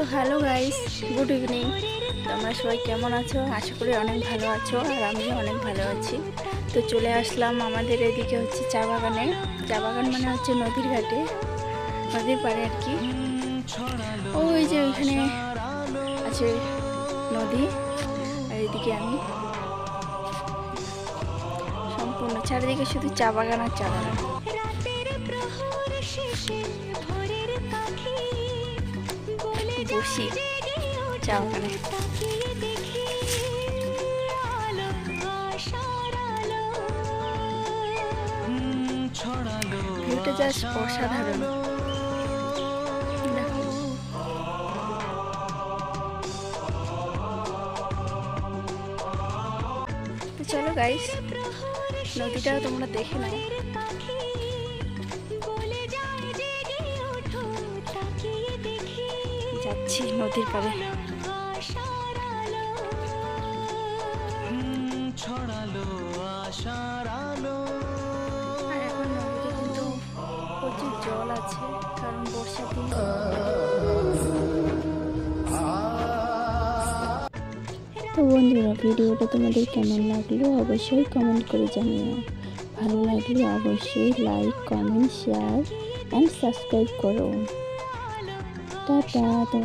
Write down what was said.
তো hello guys good evening তোমরা সবাই কেমন আছো? আশা করি অনেক ভালো আছো আর আমিও অনেক ভালো আছি। তো চলে আসলাম আমাদের এদিকে হচ্ছে চা বাগানে। চা বাগান মানে হচ্ছে নদীর ঘাটে, নদীর পাড়ে আর কি। ওই যে ওইখানে আছে নদী, আর এদিকে আমি। সম্পূর্ণ চারিদিকে শুধু চা বাগান আর চা বাগান। বসি। চা বাগানে ভিউটা জাস্ট অসাধারণ চলো গাইস নদীটাও তোমরা দেখে নাও। যাচ্ছি নদীর পাড়ে। ছড়ালো আশার আলো আর এখন নদীতে কিন্তু প্রচুর জল আছে কারণ বর্ষার দিন। তো বন্ধুরা ভিডিওটা তোমাদের কেমন লাগল অবশ্যই কমেন্ট করে জানিও। ভালো লাগলে অবশ্যই like comment share and subscribe করো। da da da.